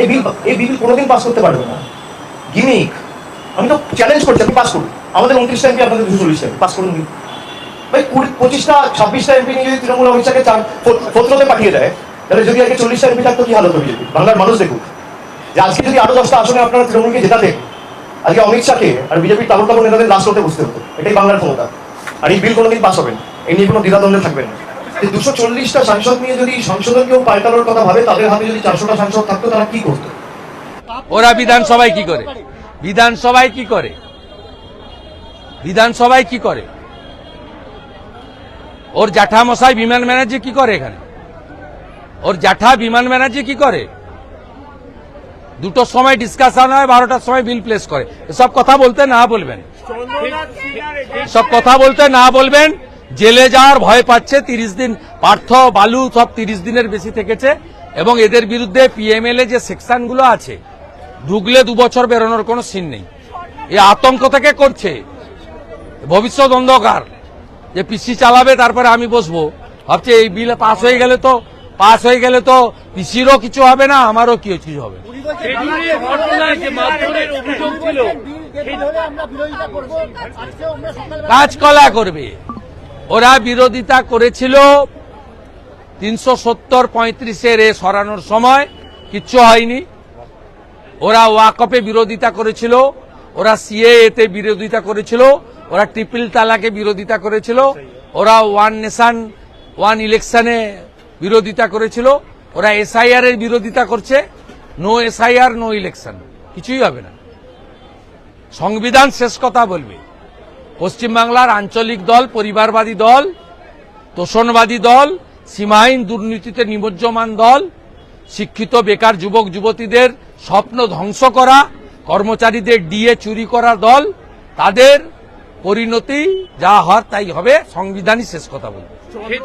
এই বিল এই বিল কোনোদিন পাস করতে পারবে না। গিমিক আমি তো চ্যালেঞ্জ করছি, আপনি পাস করুন। আমাদের উনত্রিশটা এমপি আপনাদের দুশো চল্লিশটা পাস করুন। ভাই, কুড়ি, পঁচিশটা, ছাব্বিশটা এমপি নিয়ে যদি তৃণমূল অমিত চার ফোত্রতে পাঠিয়ে দেয়, তাহলে যদি আজকে চল্লিশটা এমপি থাকতো, কি হালত বিজেপি? বাংলার মানুষ দেখুক। যে আজকে যদি আরও দশটা আসনে আপনারা তৃণমূলকে জেতাতেন আজকে অমিত শাহকে আর বিজেপির তাবর তাবর নেতাদের লাস্ট হতে বসতে হতো। এটাই বাংলার ক্ষমতা। আর এই বিল কোনোদিন পাস হবে না। এই নিয়ে কোনো দ্বিধাদ্বন্দ্বে থাকবে না। দুশো চল্লিশটা সাংসদ নিয়ে যদি সংসদের কেউ পাল্টানোর কথা ভাবে তাদের হাতে যদি চারশোটা সাংসদ থাকতো তারা কি করতো? ওরা বিধানসভায় কি করে? বিধানসভায় কি করে? বিধানসভায় কি করে? ওর জ্যাঠামশাই বিমান ব্যানার্জি কি করে এখানে? ওর জ্যাঠা বিমান ব্যানার্জি কি করে? দুটোর সময় ডিসকাশন হয় বারোটার সময় বিল প্লেস করে। এসব কথা বলতে না বলবেন। সব কথা বলতে না বলবেন। জেলে যাওয়ার ভয় পাচ্ছে, তিরিশ দিন, পার্থ, বালু সব তিরিশ দিনের বেশি থেকেছে, এবং এদের বিরুদ্ধে পিএমএল যে সেকশনগুলো আছে, ঢুকলে দু বছর বেরোনোর কোনো সিন নেই। এ আতঙ্ক থেকে করছে। ভবিষ্যৎ অন্ধকার। যে পিসি চালাবে, তারপরে আমি বসবো। ভাবছে এই বিল পাস হয়ে গেলে তো, পাস হয়ে গেলে তো পিসিরও কিছু হবে না, আমারও কি কিছু হবে। ছিল কাজকলা করবে। ওরা বিরোধিতা করেছিল তিনশো সত্তর পঁয়ত্রিশের এ সরানোর সময়। কিচ্ছু হয়নি। ওরা ওয়াকপে বিরোধিতা করেছিল। ওরা সিএ তে বিরোধিতা করেছিল। ওরা ট্রিপল তালাকে বিরোধিতা করেছিল। ওরা ওয়ান নেশন, ওয়ান ইলেকশনে বিরোধিতা করেছিল। ওরা এসআইআর এর বিরোধিতা করছে। No SIR, no election. কিছুই হবে না। সংবিধান শেষ কথা বলবে। পশ্চিমবাংলার আঞ্চলিক দল, পরিবারবাদী দল, তোষণবাদী দল, সীমাহীন দুর্নীতিতে নিমজ্জমান দল, শিক্ষিত বেকার যুবক যুবতীদের স্বপ্ন ধ্বংস করা, কর্মচারীদের ডিএ চুরি করা দল, তাদের পরিণতি যা হওয়ার তাই হবে, সংবিধানই শেষ কথা বলবে।